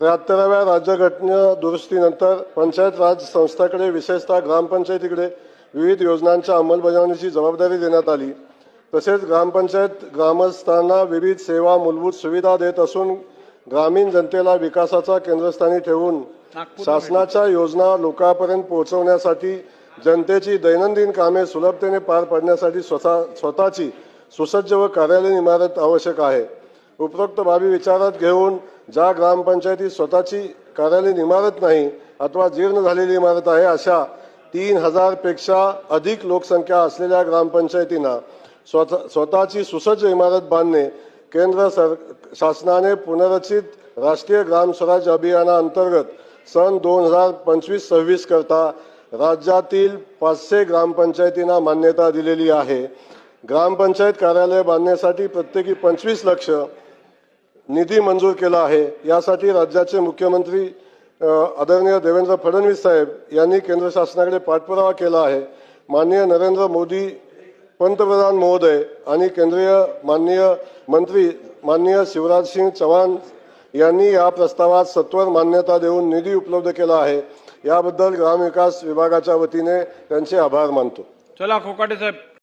त्र्याहत्तराव्या राज्यघटना दुरुस्तीनंतर पंचायत राज संस्थाकडे विशेषतः ग्रामपंचायतीकडे विविध योजनांच्या अंमलबजावणीची जबाबदारी देण्यात आली. तसेच ग्रामपंचायत ग्रामस्थांना विविध सेवा मूलभूत सुविधा देत असून ग्रामीण जनतेला विकासाचा केंद्रस्थानी ठेवून शासनाच्या योजना लोकांपर्यंत पोहोचवण्यासाठी जनतेची दैनंदिन कामे सुलभतेने पार पाडण्यासाठी स्वतः स्वतःची सुसज्ज व कार्यालयीन इमारत आवश्यक आहे. उपरोक्त बाबी विचारात घेऊन ज्या ग्रामपंचायतीत स्वतःची कार्यालयीन इमारत नाही अथवा जीर्ण झालेली इमारत आहे अशा तीन हजारपेक्षा अधिक लोकसंख्या असलेल्या ग्रामपंचायतींना स्वतः स्वतःची सुसज्ज इमारत बांधणे केंद्र सर शासनाने पुनर्रचित राष्ट्रीय ग्राम स्वराज अभियानाअंतर्गत सन दोन हजार पंचवीस सव्वीस करता राज्यातील पाचशे ग्रामपंचायतींना मान्यता दिलेली आहे. ग्रामपंचायत कार्यालय बांधण्यासाठी प्रत्येकी पंचवीस लक्ष निधी मंजूर केला आहे. यासाठी राज्याचे मुख्यमंत्री आदरणीय देवेंद्र फडणवीस साहेब यांनी केंद्र शासनाकडे पाठपुरावा केला आहे. माननीय नरेंद्र मोदी पंतप्रधान महोदय आणि केंद्रीय माननीय मंत्री माननीय शिवराज सिंग यांनी या प्रस्तावात सत्वर मान्यता देऊन निधी उपलब्ध केला आहे. याबद्दल ग्रामविकास विभागाच्या वतीने त्यांचे आभार मानतो. चला कोकाटे साहेब.